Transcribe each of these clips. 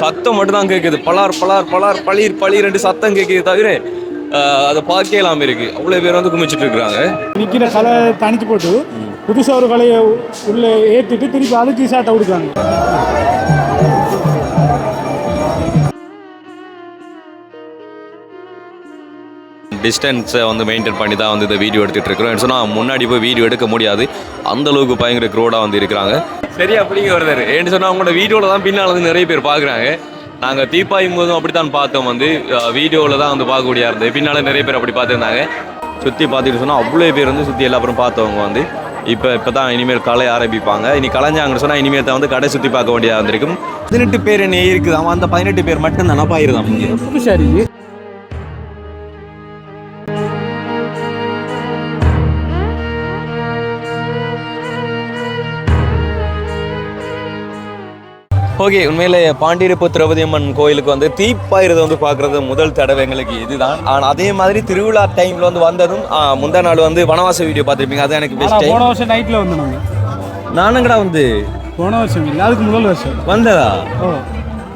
சத்தம் மட்டும்தான் கேட்குது பலார் பலார் பலார் பளிர் பளிர் ரெண்டு சத்தம் கேட்குது தவிர அதை பார்க்க இல்லாமல் இருக்கு. அவ்வளோ பேர் வந்து குமிச்சிட்டு இருக்கிறாங்க. நிற்கிற கலை தனித்து போட்டு புதுசாக ஒரு கலையை உள்ளே ஏற்றிட்டு திருப்பி அதுக்கு சாட்டை கொடுக்குறாங்க. டிஸ்டன்ஸை வந்து மெயின்டைன் பண்ணி தான் வந்து இந்த வீடியோ எடுத்துகிட்டு இருக்கிறோம். சொன்னால் முன்னாடி போய் வீடியோ எடுக்க முடியாது. அந்த அளவுக்கு பயங்கர க்ரோடாக வந்து இருக்கிறாங்க. சரி அப்படிங்க வருதாரு ஏன்னு சொன்னால் அவங்களோட வீடியோவில் தான் பின்னால் வந்து நிறைய பேர் பார்க்குறாங்க நாங்கள் தீப்பாயும் போதும் அப்படி தான் பார்த்தோம் வந்து. வீடியோவில் தான் வந்து பார்க்கக்கூடிய இருந்தது. பின்னால் நிறைய பேர் அப்படி பார்த்துருந்தாங்க. சுற்றி பார்த்துட்டு சொன்னால் அவ்வளோ பேர் வந்து சுற்றி எல்லா பேரும் பார்த்தவங்க வந்து. இப்போ இப்போ தான் இனிமேல் கலைய ஆரம்பிப்பாங்க. இனி கலைஞ்சாங்கன்னு சொன்னால் இனிமேல் தான் வந்து கடை சுற்றி பார்க்க வேண்டியதாக இருந்திருக்கும். பதினெட்டு பேர் என்ன இருக்குது அவன் அந்த பதினெட்டு பேர் மட்டும் தானப்பா சரி ஓகே உண்மையிலே பாண்டியரப்பு திரௌபதி அம்மன் கோயிலுக்கு வந்து தீப்பாயிரதை வந்து பார்க்குறது முதல் தடவை எங்களுக்கு இதுதான். ஆனால் அதே மாதிரி திருவிழா டைமில் வந்து வந்ததும் முந்தா நாள் வந்து வனவாச வீடியோ பார்த்துருப்பீங்க. அது எனக்கு பெஸ்ட் டைம் போன வருஷம் நைட்டில் வந்து நானுங்கடா வந்து? போன வருஷம் இல்லை அதுக்கு முதல் வருஷம். வந்ததா?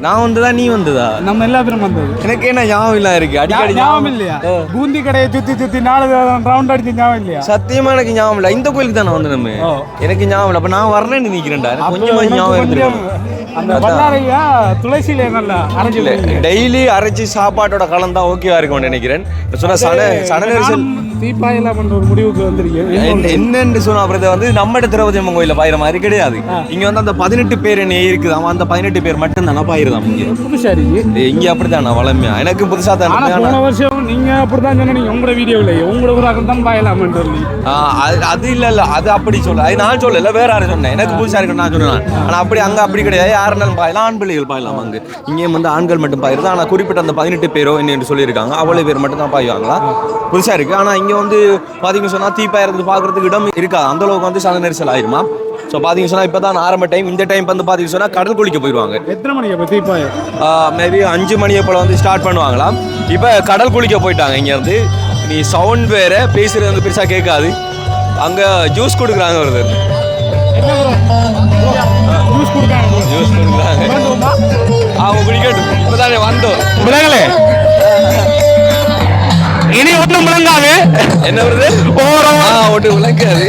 நான் வந்ததா நீ வந்ததா? நம்ம எல்லா பேரும் வந்தது. எனக்கு என்ன ஞாபகம் இல்லை இருக்கு அடிக்கடி ஞாபகம் இல்லையா? பூந்தி கடையை சுற்றி சுற்றி நாலு ரவுண்ட் அடிச்சு ஞாபகம் இல்லையா? சத்தியமா எனக்கு ஞாபகம் இல்லை. இந்த கோயிலுக்கு தானே வந்து நம்ம. எனக்கு ஞாபகம் இல்லை. அப்ப நான் வரலன்னு நிக்கிறேன்டா கொஞ்சமா ஞாபகம் இருந்திருக்கும். அந்த பல்லாரையா துளசியில நல்லா அரைஞ்சு இல்ல டெய்லி அரைச்சி சாப்பாட்டோட கலந்தா ஓகேவா இருக்கும்னு நினைக்கிறேன். சொன்னா சன சன நெரிசல் பண்ற ஒரு முடிவுக்கு வந்திருக்கேன். என்ன- என்னன்னு சொன்னா அப்புறம் வந்து நம்ம திரௌபதி அம்மன் கோயில பாயிர மாதிரி கிடையாது. இங்க வந்து அந்த பதினெட்டு பேர் என்ன இருக்குது அவன் அந்த பதினெட்டு பேர் மட்டும் தானே பாயிருதான் இங்க புதுசா இருக்கு இங்க அப்படித்தானா? வளமையா? எனக்கு புதுசா தான். போன வருஷம் நீங்க அப்படிதான் சொன்னீங்க உங்களோட வீடியோவில் உங்களோட ஊராக தான் பாயலாமன்னு சொல்லி அது அது இல்ல இல்ல அது அப்படி சொல்ல அது நான் சொல்லல வேற யாரும் சொன்னேன். எனக்கு புதுசா இருக்கு நான் சொன்னேன். ஆனா அப்படி அங்க அப்படி கிடையாது. யாருனாலும் பாயலாம் ஆண் பிள்ளைகள் பாயலாம் அங்க. இங்கேயும் வந்து ஆண்கள் மட்டும் பாயிருது ஆனா குறிப்பிட்ட அந்த பதினெட்டு பேரோ என்ன சொல்லியிருக்காங்க. அவ்வளவு பேர் மட்டும் தான் பாயுவாங்களா? புதுசா இருக்கு. ஆனா இங்க வந்து பாத்தீங்கன்னு சொன்னா தீப்பாயிரத்து பாக்குறதுக்கு இடம் இருக்காது அந்த அளவுக்கு வந்து சன நெரிசல் ஆயிருமா? ஸோ பாத்தீங்கன்னு சொன்னா இப்பதான் ஆரம்ப டைம் இந்த டைம் வந்து பாத்தீங்கன்னு சொன்னா கடல் குளிக்க போயிடுவாங்க. எத்தனை மணிக்கு அப்போ தீபாயம் மேபி அஞ்சு மணியை போல வந்து ஸ்டார்ட் பண்ணுவாங்களாம் இப்போ கடல் குளிக்க போயிட்டாங்க இங்கேருந்து. நீ சவுண்ட் வேற பேசுறது வந்து பெருசாக கேட்காது. அங்கே ஜூஸ் கொடுக்குறாங்க ஒருத்தர். ஜூஸ் கொடுக்காங்க ஜூஸ் கொடுக்குறாங்க அவங்க குடிக்கட்டும் இப்போ தானே வந்தோம். விலகலே. இனி ஒன்றும் விளங்காது. என்ன வருது? ஆ ஒட்டு விளக்காது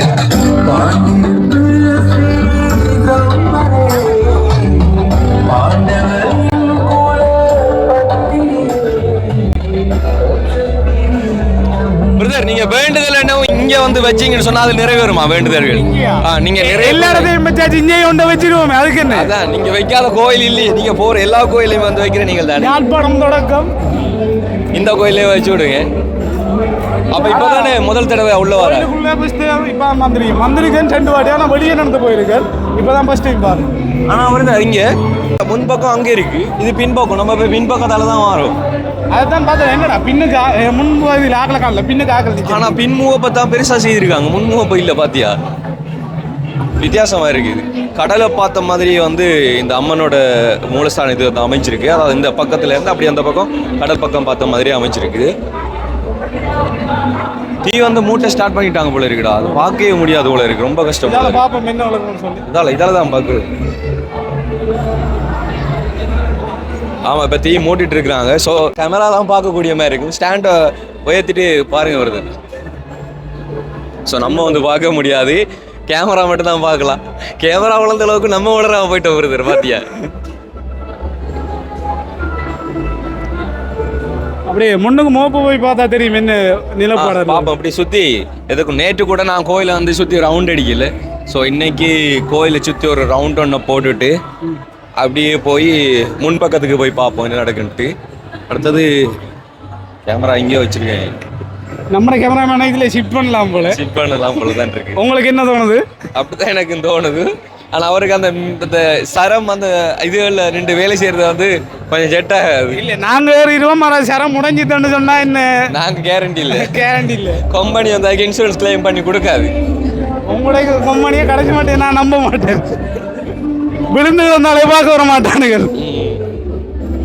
பிரதர் நீங்க வேண்டுதல் என்ன? வந்து வச்சீங்கன்னு சொன்னா அது நிறைவேறுமா வேண்டுதல்கள்? நீங்க எல்லா இடத்தையும் வச்சாச்சு இங்கேயும் ஒன்றை வச்சிருவோமே அதுக்கு என்ன? அதான் நீங்க வைக்காத கோயில் இல்லையே நீங்க போற எல்லா கோயிலையும் வந்து வைக்கிற நீங்கள் தானே? யாழ்ப்பாணம் தொடக்கம். இந்த கோயிலே வச்சு விடுங்க. அப்ப இப்பதானே முதல் தடவை உள்ள வர? இப்போ வந்திருக்கேன் வந்திருக்கேன் ரெண்டு வாட்டி ஆனால் வெளியே நடந்து போயிருக்கேன். இப்போ தான் ஃபஸ்ட் டைம் பாரு ஆனா வருது இங்க. முன்பக்கம் அங்க இருக்கு. இது பின்பக்கம். நம்ம போய் பின்பக்கத்தால தான் வரும். அதுதான் பார்த்தேன். என்னடா பின்னுக்கு முன் இதில் ஆக்கல காணல. பின்னுக்கு ஆக்கல நிற்கும் ஆனா பின்முகப்பை தான் பெருசா செய்திருக்காங்க. முன்முகப்பை இல்ல பாத்தியா? வித்தியாசமா இருக்குது. கடலை பார்த்த மாதிரி வந்து இந்த அம்மனோட மூலஸ்தானம் இது வந்து அமைஞ்சிருக்கு. அதாவது இந்த பக்கத்துல இருந்து அப்படி அந்த பக்கம் கடல் பக்கம் பார்த்த மாதிரி அமைஞ்சிருக்கு. தீ வந்து மூட்டை ஸ்டார்ட் பண்ணிட்டாங்க போல இருக்குடா. அது பார்க்கவே முடியாது போல இருக்கு. ரொம்ப கஷ்டம் இதால் இதால தான் பார்க்குறது. ஆமாம் இப்போ தீ மூட்டிட்டு இருக்கிறாங்க. ஸோ கேமரா தான் பார்க்கக்கூடிய மாதிரி இருக்கும். ஸ்டாண்டை உயர்த்திட்டு பாருங்க வருது ஸோ நம்ம வந்து பார்க்க முடியாது. கேமரா மட்டும் தான் பார்க்கலாம். கேமரா வளர்ந்த அளவுக்கு நம்ம வளராம போயிட்டு வருது பாத்தியா? அப்படியே முன்னுக்கு மோப்பு போய் பார்த்தா தெரியும் என்ன நிலப்பாடு பாப்போம் அப்படி சுற்றி எதுக்கும் நேற்று கூட நான் கோயிலை வந்து சுற்றி ரவுண்ட் அடிக்கல. ஸோ இன்னைக்கு கோயிலை சுற்றி ஒரு ரவுண்ட் ஒன்று போட்டுட்டு அப்படியே போய் முன்பக்கத்துக்கு போய் பார்ப்போம் என்ன நடக்குன்ட்டு. அடுத்தது கேமரா இங்கே வச்சிருக்கேன். நம்ம கேமராமேனை இதில் ஷிஃப்ட் பண்ணலாம் போல. சிட் பண்ணலாம் போல தான் இருக்கு. உங்களுக்கு என்ன தோணுது? அப்படிதான் எனக்கு தோணுது. ஆனால் அவருக்கு அந்த இந்த சரம் அந்த இதுகளில் ரெண்டு வேலை செய்யறது வந்து கொஞ்சம் செட் ஆகாது. இல்லை நாங்கள் ஏறிடுவோம். மர சரம் முடஞ்சிட்டோன்னு சொன்னா என்ன? நாங்கள் கேரண்டி இல்லை. கேரண்டி இல்லை. கம்பெனி வந்து இன்சூரன்ஸ் கிளைம் பண்ணி கொடுக்காது. உங்களுடைய கம்பெனியை கிடைக்க மாட்டேன். நான் நம்ப மாட்டேன். விழுந்து வந்தாலே பார்க்க வர மாட்டானுங்க.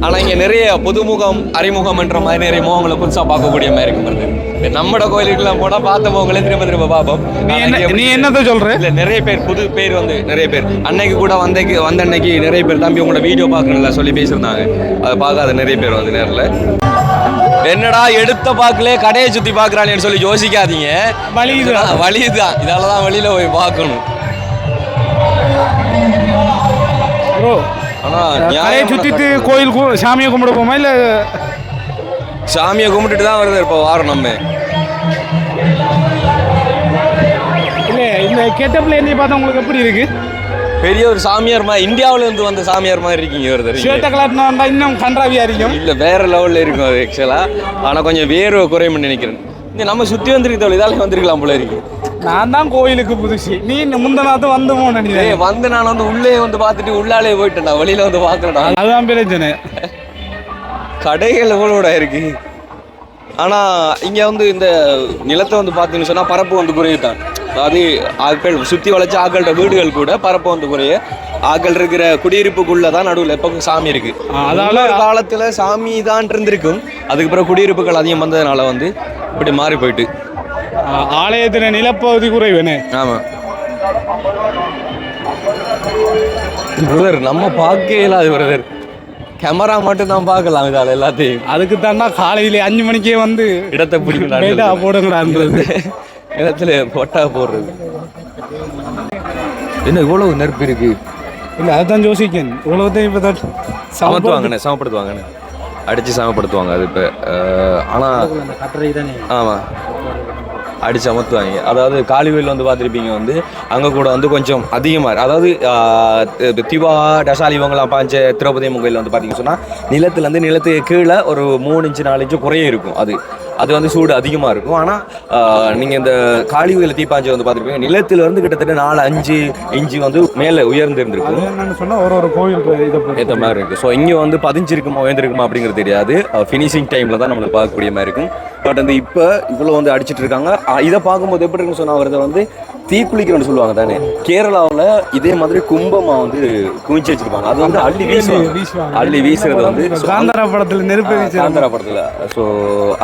ஆனால் இங்கே நிறைய புதுமுகம் அறிமுகம்ன்ற மாதிரி நிறைய முகங்களை புதுசாக பார்க்கக்கூடிய மாதிரி இருக்கும் நம்மட கோயிலுக்குலாம் போனால் பார்த்த முகங்களே திரும்ப திரும்ப பார்ப்போம். நீ என்னத்த சொல்ற? இல்ல நிறைய பேர் புது பேர் வந்து நிறைய பேர். அன்னைக்கு கூட வந்தக்கு வந்த அன்னைக்கு நிறைய பேர் தம்பி உங்களோட வீடியோ பார்க்கணும்ல சொல்லி பேசியிருந்தாங்க. அதை பார்க்காத நிறைய பேர் வந்து நேரில். என்னடா எடுத்த பார்க்கலே கடையை சுத்தி பார்க்கறானேன்னு சொல்லி யோசிக்காதீங்க. வலியுதுதான். வலியுதான் இதால தான் வெளியில போய் பார்க்கணும். ப்ரோ நியாயம் சுத்திட்டு கோயில் சாமியை கும்பிட போமா இல்ல? சாமியை கும்பிட்டுட்டு தான் வருது இப்போ வாரம் நம்ம. இல்ல இந்த கெட்டப்ல என்னை பார்த்தா உங்களுக்கு எப்படி இருக்கு? பெரிய ஒரு சாமியார் மாதிரி இந்தியாவுல இருந்து வந்த சாமியார் மாதிரி இருக்கீங்க ஒருத்தர் ஷர்ட்டை கலாட்டினா வந்தா இன்னும் கன்றாவியா இருக்கும். இல்ல வேற லெவல்ல இருக்கும் அது ஆக்சுவலா ஆனா கொஞ்சம் வேர்வை குறையும்னு நினைக்கிறேன். இந்த நம்ம சுத்தி தோழி இதால வந்திருக்கலாம் போல இருக்கு. நான் தான் கோயிலுக்கு புதுசு. நீ முந்தநாத்து வந்து போன வந்து நான் வந்து உள்ளே வந்து பார்த்துட்டு உள்ளாலே போயிட்டேன்டா வெளியில வந்து பார்க்கலடா. அதுதான் பிரச்சனை. கடைகள் எவ்வளோட இருக்கு? ஆனா இங்க வந்து இந்த நிலத்தை வந்து பார்த்தீங்கன்னு சொன்னா பரப்பு வந்து குறையுது தான் அதாவது ஆட்கள் சுத்தி வளைச்ச ஆட்களோட வீடுகள் கூட பரப்பு வந்து குறைய. ஆட்கள் இருக்கிற குடியிருப்புக்குள்ள தான் நடுவில் எப்போ சாமி இருக்கு. ஒரு காலத்துல சாமி தான் இருந்திருக்கும். அதுக்கு பிறகு குடியிருப்புகள் அதிகம் வந்ததுனால வந்து இப்படி மாறி போயிட்டு. ஆலயத்தின நிலப்பகுதி குறைவேனே. ஆமா. பிரதர் நம்ம பார்க்கவே இல்லாது பிரதர் கேமரா மட்டும் தான் பார்க்கலாம் இதால எல்லாத்தையும். அதுக்கு தாண்டா காலையில அஞ்சு மணிக்கே வந்து இடத்தை டேட்டா பிடிக்கணும் போடுங்கடான்றது இடத்துல பொட்டா போடுறது. என்ன இவ்வளவு நெருப்பு இருக்கு? இல்ல அதுதான் யோசிக்கேன். இவ்வளவுதான் இப்போ தான் சமத்துவாங்கண்ணே சமப்படுத்துவாங்கண்ணே. அடிச்சு சமப்படுத்துவாங்க அது இப்போ. ஆனால் ஆமாம் அடிச்சு அமர்த்துவாங்க. அதாவது காளிவேல் வந்து பார்த்துருப்பீங்க வந்து அங்கே கூட வந்து கொஞ்சம் அதிகமாக அதாவது திவா டசாலி இவங்களாம் பாஞ்ச திரௌபதி கோயில் வந்து பார்த்தீங்கன்னு சொன்னால் நிலத்துலேருந்து நிலத்துக்கு கீழே ஒரு மூணு இன்ச்சு நாலு இன்ச்சு குறைய இருக்கும் அது. அது வந்து சூடு அதிகமாக இருக்கும். ஆனால் நீங்கள் இந்த காளிவேல் தீப்பாஞ்சை வந்து பார்த்துருப்பீங்க. நிலத்திலேருந்து கிட்டத்தட்ட நாலு அஞ்சு இன்ச்சு வந்து மேலே உயர்ந்து இருந்திருக்கும் என்னன்னு சொன்னா ஒரு ஒரு கோயில். ஏற்ற மாதிரி இருக்குது ஸோ இங்கே வந்து பதிஞ்சிருக்குமா உயர்ந்திருக்குமா அப்படிங்கிறது தெரியாது. ஃபினிஷிங் டைமில் தான் நம்மளுக்கு பார்க்கக்கூடிய மாதிரி இருக்கும். பட் வந்து இப்போ இவ்வளோ வந்து அடிச்சிட்டு இருக்காங்க. இதை பார்க்கும்போது எப்படி இருக்குன்னு சொன்னால் அவரது வந்து தீக்குளிக்கிறோன்னு சொல்லுவாங்க தானே? கேரளாவில் இதே மாதிரி கும்பமாக வந்து குவிச்சு வச்சிருப்பாங்க. அது வந்து அள்ளி வீசுவாங்க. அள்ளி வீசுறது வந்து காந்தாரா படத்துல நெருப்பு காந்தரா படத்தில் ஸோ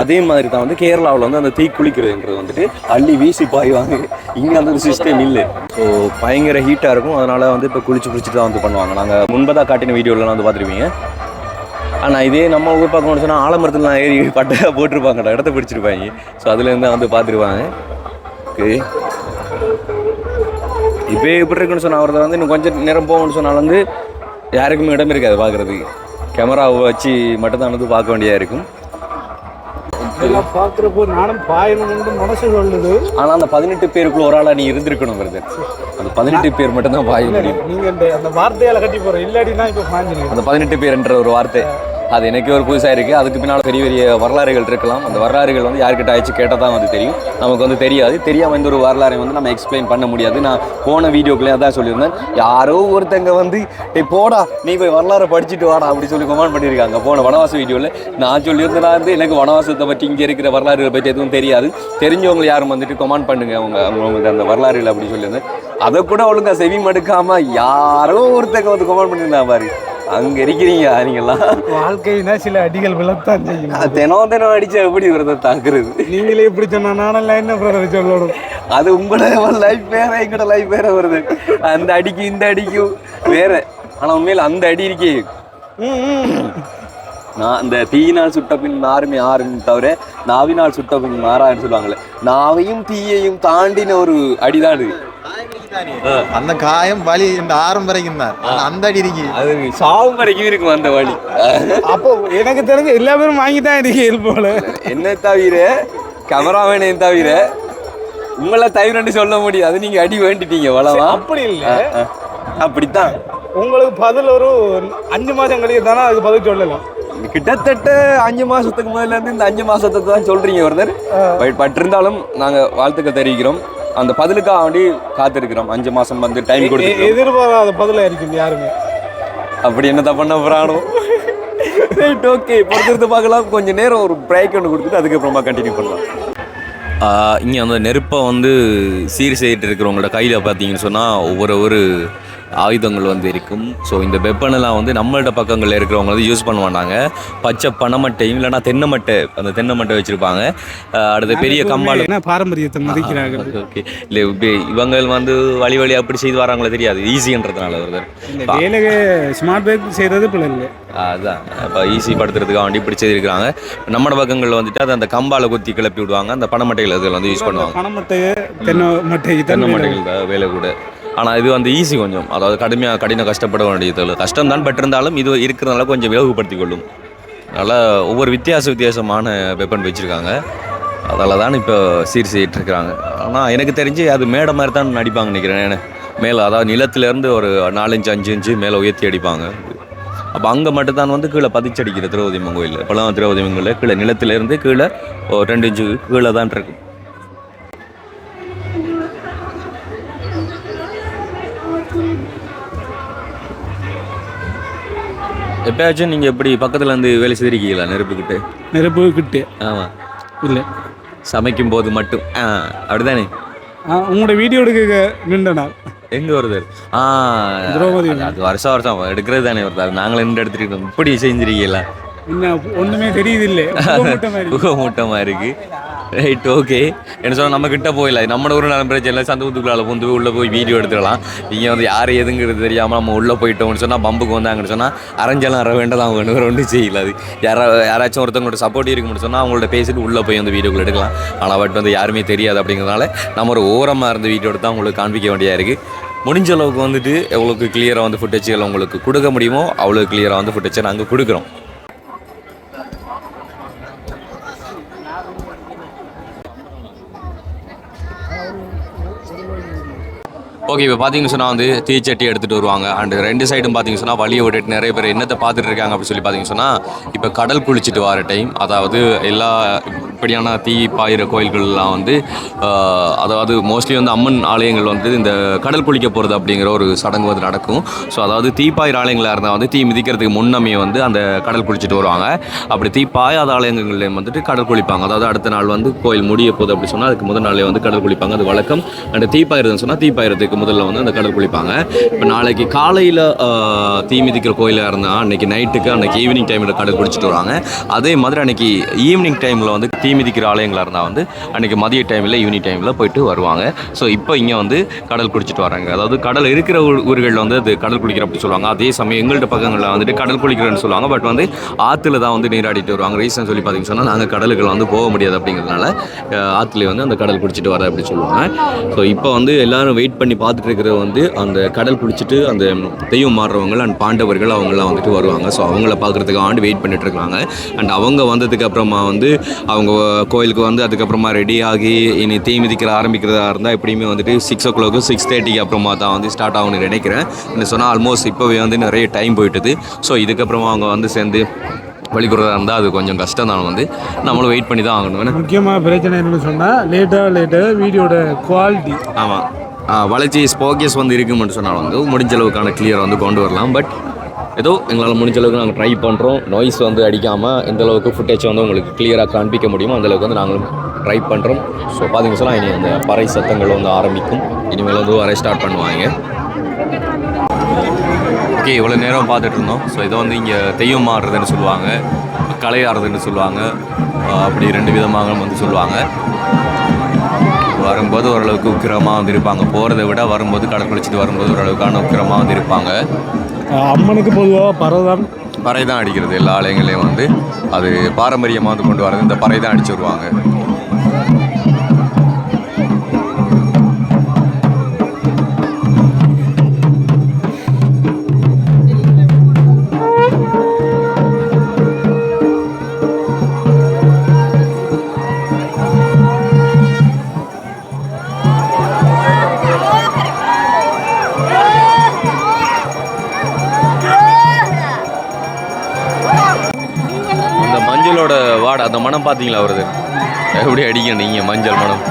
அதே மாதிரி தான் வந்து கேரளாவில் வந்து அந்த தீ குளிக்கிறதுன்றது வந்துட்டு அள்ளி வீசி பாய்வாங்க. இங்கே அந்த சிஸ்டம் இல்லை. ஸோ பயங்கர ஹீட்டாக இருக்கும். அதனால வந்து இப்போ குளிச்சு குளிச்சுட்டு தான் வந்து பண்ணுவாங்க. நாங்கள் முன்பதாக காட்டின வீடியோலாம் வந்து பார்த்துருப்பீங்க. ஆனால் இதே நம்ம ஊர் பக்கம் சொன்னால் ஆலமரத்துலாம் ஏறி பட்டையாக போட்டிருப்பாங்கடா இடத்த பிடிச்சிருப்பாங்க. ஸோ அதுலேருந்து தான் வந்து பார்த்துருவாங்க ஓகே. இப்போ எப்படி இருக்குன்னு சொன்னால் அவரது வந்து இன்னும் கொஞ்சம் நேரம் போகணும்னு சொன்னால் வந்து யாருக்குமே இடம் இருக்காது பார்க்குறதுக்கு. கேமராவை வச்சு மட்டும்தான் வந்து பார்க்க வேண்டியதாக இருக்கும். இதெல்லாம் பார்க்குறப்போ நானும் பாயணும்னு மனசு சொல்லுது. ஆனால் அந்த பதினெட்டு பேருக்குள்ள ஒரு ஆளாக நீ இருந்திருக்கணும் வருது அந்த பதினெட்டு பேர் மட்டும்தான் பாய முடியும். நீங்க இந்த அந்த வார்த்தையால கட்டி போற இல்லாட்டினா இப்போ பாஞ்சிருங்க அந்த பதினெட்டு பேர்ன்ற ஒரு வார்த்தை. அது எனக்கே ஒரு புதுசாக இருக்குது அதுக்கு பின்னால் பெரிய பெரிய வரலாறுகள் இருக்கலாம். அந்த வரலாறுகள் வந்து யார்கிட்ட ஆயிடுச்சு கேட்டால் தான் வந்து தெரியும். நமக்கு வந்து தெரியாது. தெரியாமல் இந்த ஒரு வரலாறை வந்து நம்ம எக்ஸ்பிளைன் பண்ண முடியாது. நான் போன வீடியோக்குள்ளே அதான் சொல்லியிருந்தேன். யாரோ ஒருத்தங்க வந்து டே போடா நீ போய் வரலாறை படிச்சுட்டு வாடா அப்படி சொல்லி கமெண்ட் பண்ணியிருக்காங்க. போன வனவாச வீடியோவில் நான் சொல்லியிருந்தேன் வந்து எனக்கு வனவாசத்தை பற்றி இங்கே இருக்கிற வரலாறுகளை பற்றி எதுவும் தெரியாது. தெரிஞ்சவங்க யாரும் வந்துட்டு கமெண்ட் பண்ணுங்க. அவங்க அவங்களுக்கு அந்த வரலாறுகள் அப்படி சொல்லியிருந்தேன். அதை கூட ஒழுங்கா செவி மடுக்காமல் யாரோ ஒருத்தங்க வந்து கமெண்ட் பண்ணியிருந்தா பாரு. அங்க இருக்கிறீங்க நீங்கெல்லாம். வாழ்க்கைனா சில அடிகள் விழத்தான் செய்யும். தினம் தினம் அடிச்சு எப்படி விரதம் தாக்குறது? நீங்களே இப்படி சொன்னா நானெல்லாம் என்ன பிரதர் சொல்லணும்? அது உங்களோட லைஃப் வேற எங்களோட லைஃப் வேற வருது. அந்த அடிக்கு இந்த அடிக்கும் வேற. ஆனா உண்மையில அந்த அடி இருக்கே. நான் அந்த தீயினால் சுட்ட பின் நாருமே ஆறும் தவிர நாவினால் சுட்ட பின் மாறான்னு சொல்லுவாங்கல்ல நாவையும் தீயையும் தாண்டின ஒரு அடிதான் இது. அந்த காயம் வலி இந்த ஆரம் வரைக்கும் தான். அந்த அடி இருக்கு. அது சாவும் வரைக்கும் இருக்கும் அந்த வழி அப்போ எனக்கு தெரிஞ்ச எல்லா பேரும் வாங்கி தான் இருக்கீங்க போல. என்ன தவிர கேமராமேனையும் தவிர உங்களை தவிரன்னு சொல்ல முடியாது. நீங்க அடி வேண்டிட்டீங்க வளவா அப்படி இல்ல. அப்படித்தான். உங்களுக்கு பதில் ஒரு அஞ்சு மாதம் கழிச்சு தானே அதுக்கு பதில் சொல்லலாம். கிட்டத்தட்ட அஞ்சு மாசத்துக்கு முதல்ல இருந்து இந்த அஞ்சு மாசத்தை தான் சொல்றீங்க ஒருத்தர். பட் இருந்தாலும் நாங்க வாழ்த்துக்கள் தெரிவிக்கிறோம். அந்த பதிலுக்காக வேண்டி காத்திருக்கிறோம். அஞ்சு மாசம் வந்து டைம் கொடுத்துருக்கோம் எதிர்பாராத பதிலாக இருக்குது யாருமே. அப்படி என்ன பண்ண போறானோ? ரைட் ஓகே பொறுத்திருந்து பார்க்கலாம். கொஞ்சம் நேரம் ஒரு பிரேக் ஒன்று கொடுத்துட்டு அதுக்கப்புறமா கண்டினியூ பண்ணலாம். இங்கே அந்த நெருப்பை வந்து சீர் செய்துட்டு இருக்கிறவங்களோட கையில் பார்த்தீங்கன்னு சொன்னால் ஒவ்வொரு ஒரு ஆயுதங்கள் வந்து இருக்கும். ஸோ இந்த வெப்பனெல்லாம் வந்து நம்மள்ட்ட பக்கங்களில் இருக்கிறவங்க வந்து யூஸ் பண்ண மாட்டாங்க. பச்சை பனைமட்டையும் இல்லைன்னா தென்னைமட்டை அந்த தென்னைமட்டை வச்சுருப்பாங்க. அடுத்த பெரிய கம்பால் பாரம்பரியத்தை மதிக்கிறார்கள்? ஓகே இல்லை இவங்க வந்து வழி வழி அப்படி செய்து வராங்களோ தெரியாது. ஈஸின்றதுனால வேலையை ஸ்மார்ட் பேக் செய்கிறது பிள்ளை இல்லை அதுதான் இப்போ ஈஸி படுத்துறதுக்காக வேண்டி இப்படி செய்திருக்கிறாங்க. நம்மட பக்கங்களில் வந்துட்டு அதை அந்த கம்பால குத்தி கிளப்பி விடுவாங்க. அந்த பனைமட்டைகள் அதில் வந்து யூஸ் பண்ணுவாங்க. பனை மட்டையை தென்னை மட்டை தென்னை மட்டைகள் வேலை கூட. ஆனால் இது வந்து ஈஸி கொஞ்சம். அதாவது கடுமையாக கடின கஷ்டப்பட வேண்டியது கஷ்டம் தான் பட் இருந்தாலும் இது இருக்கிறதுனால கொஞ்சம் விலகுபடுத்தி கொள்ளும். அதனால் ஒவ்வொரு வித்தியாச வித்தியாசமான வெப்பன் வச்சுருக்காங்க. அதில் தான் இப்போ சீர் செய்யிட்டுருக்கிறாங்க. ஆனால் எனக்கு தெரிஞ்சு அது மேடை மாதிரி தான் நடிப்பாங்க நினைக்கிறேன் மேலே அதாவது நிலத்துலேருந்து ஒரு நாலஞ்சு அஞ்சு இன்ச்சு மேலே உயர்த்தி அடிப்பாங்க. அப்போ அங்கே மட்டும்தான் வந்து கீழே பதிச்சடிக்கிற திரௌபதி அம்மன் கோயில் இப்போலாம் திரௌபதி அம்மன் கோயிலில் கீழே நிலத்துலேருந்து கீழே ஒரு ரெண்டு இன்ச்சு கீழே தான் இருக்கும் எப்பயாச்சும் நீங்கள் எப்படி பக்கத்தில் இருந்து வேலை செய்திருக்கீங்களா நெருப்புக்கிட்டு? நெருப்பு கிட்டு ஆமாம் இல்லை. சமைக்கும் போது மட்டும். ஆ அப்படிதானே? ஆ, உங்களோட வீடியோ எடுக்க நின்ற நாள். எங்க வருது? ஆ திரௌபதி. அது- வருஷம் வருஷம். எடுக்கிறது தானே வருது. நாங்களும் நின்று எடுத்துட்டு இருக்கோம். இப்படி செஞ்சிருக்கீங்களா? என்ன ஒன்றுமே தெரியுது இல்லை. மூட்டை மாதிரி. ஊகமூட்டமாக இருக்கு. ரைட் ஓகே என்ன சொன்னால் நம்ம கிட்ட போயில. நம்ம ஒரு நல்ல பிரச்சனை இல்லை. சந்த ஊத்துக்குள்ளால பூந்து உள்ளே போய் வீடியோ எடுத்துக்கலாம். இங்கே வந்து யார் எதுங்கிறது தெரியாமல் நம்ம உள்ளே போயிட்டோம்னு சொன்னால் பம்புக்கு வந்தாங்கன்னு சொன்னால் அரைஞ்செல்லாம் அற வேண்டதான் வேணும் ஒன்று ஒன்றும் செய்யல அது. யாரா யாராச்சும் ஒருத்தவங்களோட சப்போர்ட் இருக்கும்னு சொன்னால் அவங்கள்ட்ட பேசிட்டு உள்ளே போய் வந்து வீடியோக்குள்ள எடுக்கலாம். ஆனால் பட் வந்து யாருமே தெரியாது அப்படிங்கிறதுனால நம்ம ஒரு ஓரமாக இருந்து வீடியோ எடுத்து அவங்களுக்கு காண்பிக்க வேண்டியதாக இருக்குது முடிஞ்ச அளவுக்கு வந்துட்டு எவ்வளோக்கு கிளியராக வந்து ஃபுட்டேஜ்கள் உங்களுக்கு கொடுக்க முடியுமோ அவ்வளோ கிளியராக வந்து ஃபுட்டேஜை நாங்கள் கொடுக்குறோம். ஓகே இப்போ பார்த்தீங்கன்னு சொன்னால் வந்து தீச்சட்டி எடுத்துகிட்டு வருவாங்க. அண்ட் ரெண்டு சைடும் பார்த்தீங்கன்னு சொன்னால் வழியை விட்டுட்டு நிறைய பேர் என்னத்தை பார்த்துட்டு இருக்காங்க அப்படின்னு சொல்லி பார்த்தீங்கன்னு சொன்னால் இப்போ கடல் குளிச்சுட்டு வர டைம் அதாவது எல்லா இப்படியான தீ பாயிற கோயில்கள்லாம் வந்து அதாவது மோஸ்ட்லி வந்து அம்மன் ஆலயங்கள் வந்து இந்த கடல் குளிக்க போகிறது அப்படிங்கிற ஒரு சடங்கு வந்து நடக்கும். ஸோ அதாவது தீப்பாயிர ஆலயங்களாக இருந்தால் வந்து தீ மிதிக்கிறதுக்கு முன்னமே வந்து அந்த கடல் குளிச்சுட்டு வருவாங்க. அப்படி தீ பாயாத ஆலயங்கள்லேயும் வந்துட்டு கடல் குளிப்பாங்க. அதாவது அடுத்த நாள் வந்து கோயில் முடிய போகுது அப்படி சொன்னால் அதுக்கு முதல் நாளே வந்து கடல் குளிப்பாங்க. அது வழக்கம். அண்ட் தீப்பாயிரதுன்னு சொன்னால் தீப்பாயிரத்துக்கு முதல்ல வந்து அந்த கடல் குளிப்பாங்க. இப்போ நாளைக்கு காலையில் தீ மிதிக்கிற கோயிலாக இருந்தால் அன்னைக்கு நைட்டுக்கு அன்னைக்கு ஈவினிங் டைமில் கடல் குளிச்சுட்டு வருவாங்க. அதே மாதிரி அன்னைக்கு ஈவினிங் டைமில் வந்து தீ மிதிக்கிற ஆலயங்களாக இருந்தால் வந்து அன்றைக்கி மதிய டைமில் ஈவினிங் டைமில் போயிட்டு வருவாங்க. ஸோ இப்போ இங்கே வந்து கடல் குடிச்சிட்டு வராங்க. அதாவது கடல் இருக்கிற ஊர் ஊர்களில் வந்து அது கடல் குளிக்கிற அப்படி சொல்லுவாங்க. அதே சமயம் எங்கள்கிட்ட பக்கங்களில் வந்துட்டு கடல் குளிக்கிறேன்னு சொல்லுவாங்க. பட் வந்து ஆற்றுல தான் வந்து நீராடிட்டு வருவாங்க. ரீசன் சொல்லி பார்த்தீங்கன்னு சொன்னால் நாங்கள் கடலுக்கு வந்து போக முடியாது அப்படிங்கிறதுனால ஆற்றுல வந்து அந்த கடல் குடிச்சிட்டு வர அப்படி சொல்லுவாங்க. ஸோ இப்போ வந்து எல்லாரும் வெயிட் பண்ணி பார்த்துட்டு இருக்கிற வந்து அந்த கடல் குளிச்சுட்டு அந்த தெய்வம் மாறுறவங்க அண்ட் பாண்டவர்கள் அவங்களாம் வந்துட்டு வருவாங்க. ஸோ அவங்கள பார்க்குறதுக்கு ஆண்டு வெயிட் பண்ணிட்டு இருக்காங்க. அண்ட் அவங்க வந்ததுக்கு அப்புறமா வந்து அவங்க கோயிலுக்கு வந்து அதுக்கப்புறமா ரெடி ஆகி இனி தீ மிதிக்கிற ஆரம்பிக்கிறதா இருந்தால் எப்படியுமே வந்துட்டு சிக்ஸ் ஓ கிளாக்கு சிக்ஸ் தேர்ட்டிக்கு அப்புறமா தான் வந்து ஸ்டார்ட் ஆகும்னு நினைக்கிறேன். என்ன சொன்னால் ஆல்மோஸ்ட் இப்போவே வந்து நிறைய டைம் போயிட்டுது. ஸோ இதுக்கப்புறமா அவங்க வந்து சேர்ந்து வழிபடுறதா இருந்தால் அது கொஞ்சம் கஷ்டம் தான் வந்து. நம்மளும் வெயிட் பண்ணி தான் ஆகணும்? முக்கியமாக பிரச்சனை என்னன்னு சொன்னால் லேட்டாக லேட்டாக வீடியோட குவாலிட்டி ஆமாம் வளர்ச்சி ஸ்போக்கியஸ் வந்து இருக்குமென்னு சொன்னால் வந்து முடிஞ்ச அளவுக்கான கிளியர் வந்து கொண்டு வரலாம். பட் ஏதோ எங்களால் முடிஞ்ச அளவுக்கு நாங்கள் ட்ரை பண்ணுறோம் நாய்ஸ் வந்து அடிக்காமல் எந்த அளவுக்கு ஃபுட்டேஜ் வந்து உங்களுக்கு கிளியராக காண்பிக்க முடியுமோ அந்த அளவுக்கு வந்து நாங்களும் ட்ரை பண்ணுறோம் ஸோ பார்த்தீங்க சொன்னால் இனி அந்த பறை சத்தங்கள் வந்து ஆரம்பிக்கும். இனிமேல் வந்து வரை ஸ்டார்ட் பண்ணுவாங்க. ஓகே இவ்வளோ நேரம் பார்த்துட்டு இருந்தோம். ஸோ இதை வந்து இங்கே தெய்வம் ஆடுறதுன்னு சொல்லுவாங்க களை ஆடுறதுன்னு சொல்லுவாங்க. அப்படி ரெண்டு விதமாக வந்து சொல்லுவாங்க. வரும்போது ஓரளவுக்கு உக்கிரமாக வந்து இருப்பாங்க. போகிறத விட வரும்போது கடல் வரும்போது ஓரளவுக்கான உக்கிரமாக வந்து இருப்பாங்க. அம்மனுக்கு பொதுவாக பரதம். பறை தான் அடிக்கிறது. எல்லா ஆலயங்களையும் வந்து அது பாரம்பரியமாக வந்து கொண்டு வரது இந்த பறை தான் அடிச்சு வருவாங்க. மனம் பார்த்தீங்களா வருது எப்படி அடிக்க நீங்கள் மஞ்சள் மனம்?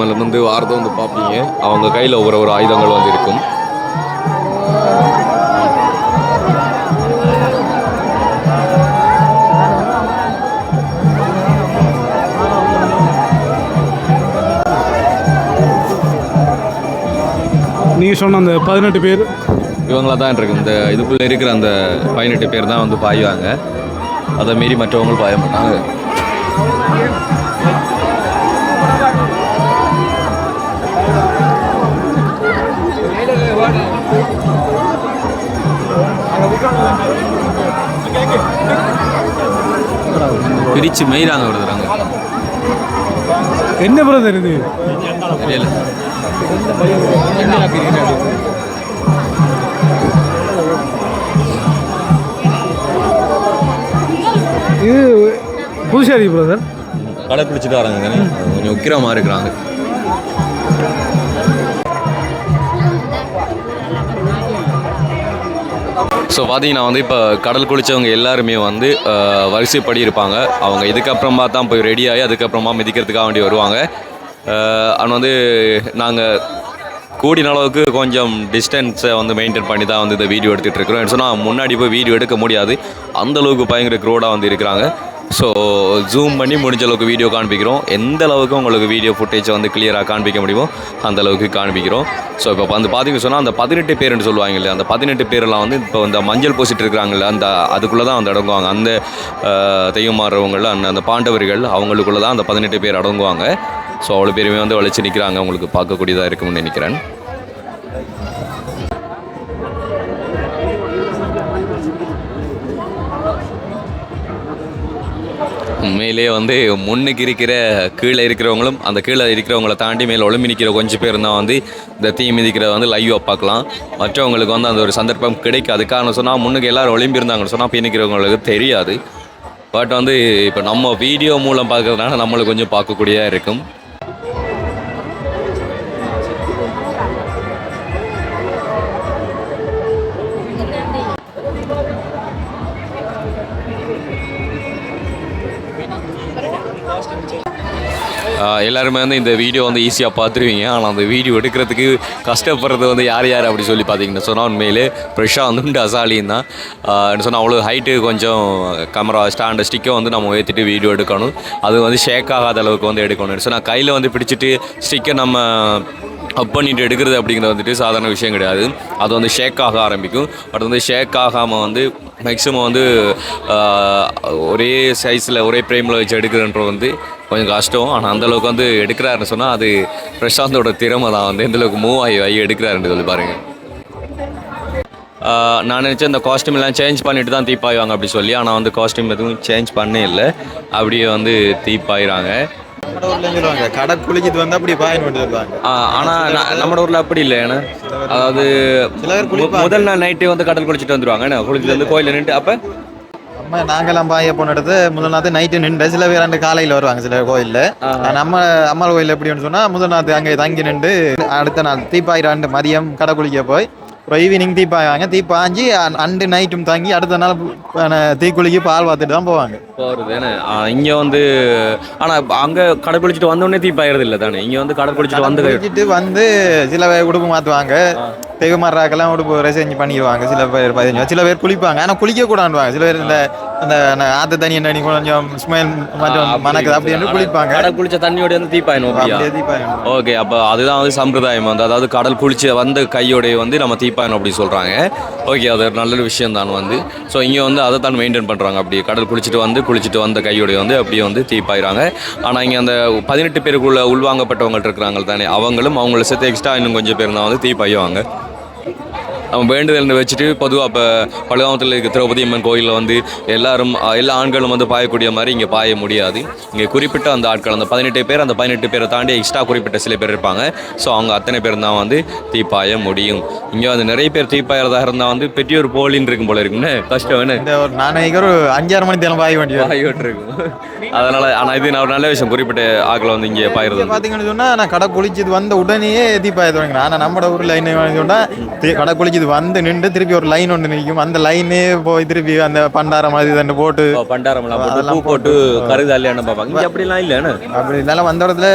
வந்து வாரத்தை வந்து பார்ப்பீங்க. அவங்க கையில் ஒவ்வொரு ஒரு ஆயுதங்கள் வந்து இருக்கும். நீங்கள் சொன்ன அந்த பதினெட்டு பேர். இவங்கள தான் இருக்கு. இந்த இதுக்குள்ளே இருக்கிற அந்த பதினெட்டு பேர் தான் வந்து பாயுவாங்க. அதை மீறி மற்றவங்க பாய மாட்டாங்க. பிரிச்சு மெய்றாங்க விடுறாங்க என்ன பிரதர் இது? தெரியல. இது புதுசாரி பிரதர் கடை பிடிச்சிட்டு வராங்க கொஞ்சம் உக்கிரமாக இருக்கிறாங்க. ஸோ பார்த்தீங்கன்னா வந்து இப்போ கடல் குளித்தவங்க எல்லாருமே வந்து வரிசைப்படி இருப்பாங்க. அவங்க இதுக்கப்புறமா தான் போய் ரெடியாகி அதுக்கப்புறமா மிதிக்கிறதுக்காக வேண்டி வருவாங்க. ஆனால் வந்து நாங்கள் கூடின அளவுக்கு கொஞ்சம் டிஸ்டன்ஸை வந்து மெயின்டைன் பண்ணி தான் வந்து இந்த வீடியோ எடுத்துகிட்டு இருக்கிறோம். சொன்னால் முன்னாடி போய் வீடியோ எடுக்க முடியாது. அந்தளவுக்கு பயங்கர க்ரோடாக வந்து இருக்கிறாங்க. ஸோ ஜூம் பண்ணி முடிஞ்ச அளவுக்கு வீடியோ காண்பிக்கிறோம். எந்த அளவுக்கு உங்களுக்கு வீடியோ ஃபுட்டேஜை வந்து கிளியராக காண்பிக்க முடியுமோ அந்த அளவுக்கு காண்பிக்கிறோம். ஸோ இப்போ வந்து பார்த்திங்க சொன்னால் அந்த பதினெட்டு பேருன்னு சொல்லுவாங்க இல்லையா அந்த பதினெட்டு பேரெல்லாம் வந்து இப்போ இந்த மஞ்சள் பூசிட்டு இருக்கிறாங்கல்ல அந்த அதுக்குள்ளே தான் வந்து அடங்குவாங்க. அந்த தெய்வம் மாறுறவங்கள அந்த அந்த பாண்டவர்கள் அவங்களுக்குள்ளே தான் அந்த பதினெட்டு பேர் அடங்குவாங்க. ஸோ அவ்வளோ பேருமே வந்து வளைச்சு நிற்கிறாங்க உங்களுக்கு பார்க்கக்கூடியதாக இருக்கும்னு நினைக்கிறேன். உண்மையிலேயே வந்து முன்னுக்கு இருக்கிற கீழே இருக்கிறவங்களும் அந்த கீழே இருக்கிறவங்கள தாண்டி மேலே ஒளிம்பி நிற்கிற கொஞ்சம் பேர் தான் வந்து இந்த தீ மிதிக்கிறத வந்து லைவாக பார்க்கலாம். மற்றவங்களுக்கு வந்து அந்த ஒரு சந்தர்ப்பம் கிடைக்காது. காரணம் சொன்னால் முன்னுக்கு எல்லாரும் ஒளிம்பி இருந்தாங்கன்னு சொன்னால் பின் நிற்கிறவங்களுக்கு தெரியாது. பட் வந்து இப்போ நம்ம வீடியோ மூலம் பார்க்கறதுனால நம்மளுக்கு கொஞ்சம் பார்க்கக்கூடியதாக இருக்கும். எல்லாருமே வந்து இந்த வீடியோ வந்து ஈஸியாக பார்த்துருவீங்க. ஆனால் அந்த வீடியோ எடுக்கிறதுக்கு கஷ்டப்படுறது வந்து யார் யார் அப்படி சொல்லி பார்த்தீங்கன்னா சொன்னால் உண்மையிலே ஃப்ரெஷ்ஷாக வந்து அசாலியும் தான் சொன்னால் அவ்வளோ ஹைட்டு கொஞ்சம் கேமரா ஸ்டாண்டு ஸ்டிக்கை வந்து நம்ம ஏற்றிட்டு வீடியோ எடுக்கணும். அது வந்து ஷேக் ஆகாத அளவுக்கு வந்து எடுக்கணும். சொன்னால் கையில் வந்து பிடிச்சிட்டு ஸ்டிக்கை நம்ம அப் பண்ணிட்டு எடுக்கிறது அப்படிங்கிறது வந்துட்டு சாதாரண விஷயம் கிடையாது. அது வந்து ஷேக் ஆக ஆரம்பிக்கும். பட் வந்து ஷேக் ஆகாமல் வந்து மேக்ஸிமம் வந்து ஒரே சைஸில் ஒரே ஃப்ரேமில் வச்சு எடுக்கிறன்றது வந்து கொஞ்சம் கஷ்டம். ஆனால் அந்தளவுக்கு வந்து எடுக்கிறாருன்னு சொன்னால் அது பிரசாந்தோட திறமை தான் வந்து எந்தளவுக்கு மூவ் ஆகி ஆகி எடுக்கிறாருன்னு சொல்லி பாருங்கள் நான் நினச்சேன் இந்த காஸ்ட்யூம் எல்லாம் சேஞ்ச் பண்ணிட்டு தான் தீப்பாயுவாங்க அப்படி சொல்லி. ஆனால் வந்து காஸ்டியூம் எதுவும் சேஞ்ச் பண்ணே இல்லை. அப்படியே வந்து தீப்பாயிறாங்க. சொல்லுவாங்க கடை குளிக்கிட்டு வந்து அப்படி பாயின் பண்ணி சொல்லுவாங்க. ஆனால் நம்ம ஊரில் அப்படி இல்லை ஏன்னா அதாவது. முதல் நாள் நைட்டே வந்து கடல் குளிச்சுட்டு வந்துருவாங்க என்ன குளிச்சுட்டு வந்து கோயிலில் நின்று அப்போ? நம்ம நாங்கெல்லாம் பாய போன இடத்து முதல் நாள் நைட்டு நின்று சில பேர் அந்த காலையில் வருவாங்க சில கோயில்ல. நம்ம அம்மாள் கோயில் எப்படின்னு சொன்னா முதல் நாள் அங்கே தங்கி நின்று அடுத்த நாள் தீப்பாயிரம் மதியம் கடை குளிக்க போய் அப்புறம் ஈவினிங் தீப்பாயாங்க தீப்பாஞ்சி அ- அண்டு நைட்டும் தங்கி அடுத்த நாள் தீக்குளிக்கு பால் பார்த்துட்டு தான் போவாங்க. போகிறது ஏன்னா இங்கே வந்து ஆனால் அங்கே கடல் குளிச்சுட்டு வந்தோடனே தீப்பாயிறது இல்லை தானே? இங்கே வந்து கடல் குளிச்சுட்டு வந்து குளிச்சுட்டு வந்து சில பேர் உடுப்பு மாற்றுவாங்க தெய்வமாராக்கெல்லாம் உடுப்பு ரெசேஞ்ச் பண்ணிடுவாங்க. சில பேர் பதினஞ்சு சில பேர் குளிப்பாங்க. ஆனால் குளிக்க கூடாதுவாங்க சில பேர் இந்த அந்த ஆத்து தண்ணி என்ன கொஞ்சம் ஸ்மெல் மற்றும் மணக்குது அப்படி என்று குளிப்பாங்க. கடல் குளிச்ச தண்ணியோட வந்து தீப்பாயணும் தீபாவளி ஓகே அப்போ அதுதான் வந்து சம்பிரதாயம் வந்து. அதாவது கடல் குளிச்சு வந்த கையோடைய வந்து நம்ம தீப்பாயணும் அப்படி சொல்கிறாங்க ஓகே அது ஒரு நல்ல விஷயம் தான் வந்து. ஸோ இங்கே வந்து அதை தான் மெயின்டைன் பண்ணுறாங்க அப்படி கடல் குளிச்சுட்டு வந்து குளிச்சுட்டு வந்த கையோடைய வந்து அப்படியே வந்து தீப்பாயிறாங்க. ஆனால் இங்கே அந்த பதினெட்டு பேருக்குள்ள உள்வாங்கப்பட்டவங்க இருக்கிறாங்க தானே அவங்களும் அவங்கள சேர்த்து எக்ஸ்ட்ரா இன்னும் கொஞ்சம் பேர் தான் வந்து தீப்பாயுவாங்க. வேண்டுதல் வச்சுட்டு பொதுவாக இப்போ பழுகாமத்தில் இருக்க திரௌபதி அம்மன் கோயிலில் வந்து எல்லாரும் எல்லா ஆண்களும் வந்து பாயக்கூடிய மாதிரி இங்கே பாய முடியாது. இங்கே குறிப்பிட்ட அந்த ஆட்கள் அந்த பதினெட்டு பேர் அந்த பதினெட்டு பேரை தாண்டி எக்ஸ்ட்ரா குறிப்பிட்ட சில பேர் இருப்பாங்க. ஸோ அவங்க அத்தனை பேர் தான் வந்து தீப்பாய முடியும். இங்கே வந்து நிறைய பேர் தீப்பாயறதா இருந்தால் வந்து பெட்டியூர் போலின்னு இருக்கும் போல இருக்கும்னு? கஷ்டம் என்ன? இந்த ஒரு நாளைக்கு ஒரு அஞ்சாறு மணி தேலம் பாய வேண்டியது. பாயோட்டு இருக்கும் அதனால் ஆனால் இது நான் ஒரு நல்ல விஷயம் குறிப்பிட்ட ஆட்களை வந்து இங்கே பாயிறது வந்து. பாத்தீங்கன்னு சொன்னா நான் கடை குளிச்சது வந்த உடனேயே தீபாவளி தொடங்கினேன் ஆனா நம்ம ஊர்ல என்ன சொன்னா தீ- கடை குளிச்சது குளிக்குது வந்து நின்று திருப்பி ஒரு லைன் ஒன்று நிற்கும். அந்த லைனே போய் திருப்பி அந்த பண்டார மாதிரி தண்டு போட்டு பண்டாரம்லாம் அதெல்லாம் போட்டு கருதாலியான பார்ப்பாங்க. இங்க அப்படிலாம் இல்லைன்னு அப்படி இருந்தாலும் வந்த இடத்துல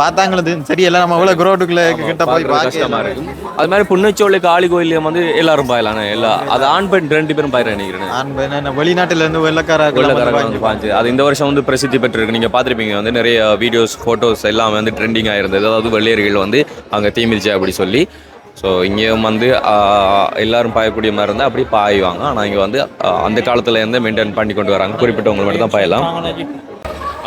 பார்த்தாங்களது. சரி எல்லாம் நம்ம இவ்வளோ குரோட்டுக்குள்ள கிட்ட போய் கஷ்டமா இருக்கும். அது மாதிரி புன்னச்சோலை காளி கோயிலையும் வந்து எல்லாரும் பாயலாம் எல்லா அது ஆண் பெண் ரெண்டு பேரும் பாயிரம் நினைக்கிறேன். ஆண் பெண் என்ன வெளிநாட்டுல இருந்து வெள்ளக்காரங்க வந்து பாஞ்சு அது இந்த வருஷம் வந்து பிரசித்தி பெற்றிருக்கு. நீங்க பார்த்திருப்பீங்க வந்து நிறைய வீடியோஸ் போட்டோஸ் எல்லாம் வந்து ட்ரெண்டிங் ஆயிருந்தது அதாவது வெள்ளையர்கள் வந்து அங்க தீமிதிச்சா அப்படி சொல்லி ஸோ இங்கேயும் வந்து எல்லாரும் பாயக்கூடிய மாதிரி இருந்தால் அப்படி பாயுவாங்க. ஆனால் இங்கே வந்து அந்த காலத்துல இருந்து மெயின்டைன் பண்ணி கொண்டு வராங்க. குறிப்பிட்டவங்க மட்டும் தான் பாயலாம்.